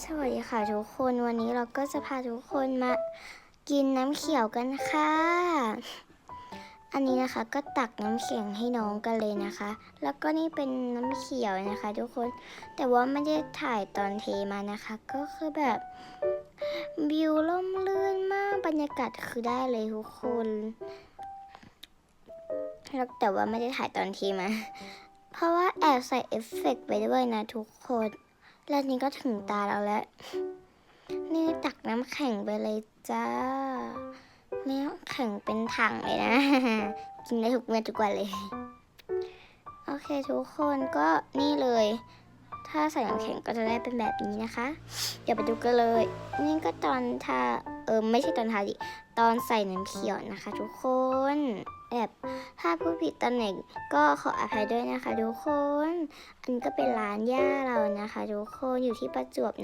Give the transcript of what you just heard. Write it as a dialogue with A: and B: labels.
A: สวัสดีค่ะทุกคนวันนี้เราก็จะพาทุกคนมากินน้ำเขียวกันค่ะ อันนี้นะคะก็ตักน้ำเขียวให้น้องกันเลยนะคะ แล้วก็นี่เป็นน้ำเขียวนะคะ ทุกคนแต่ว่าไม่ได้ถ่ายตอนเทมานะคะ ก็คือแบบวิวล่มลื่นมากบรรยากาศคือได้เลยทุกคนแล้วแต่ว่าไม่ได้ถ่ายตอนเทมา เพราะว่าแอบใส่เอฟเฟกต์ไปด้วยนะทุกคน แล้วนี่ก็ถึงตาเราแล้ว นี่ตักน้ำแข็งไปเลยจ้าน้ำแข็งเป็นถังเลยนะ กินได้ทุกเมื่อทุกวันเลย โอเคทุกคนก็นี่เลย ถ้าใส่น้ำแข็งก็จะได้เป็นแบบนี้นะคะ เดี๋ยวไปดูกันเลย นี่ก็ตอนทา เออไม่ใช่ตอนทาดิตอนใส่น้ำเขียวนะคะ ทุกคนแอบถ้าพูดผิดตอนไหนก็ขออภัยด้วยนะคะ ทุกคน อันก็เป็นร้านย่าเรานะคะ ทุกคนอยู่ที่ประจวบนะ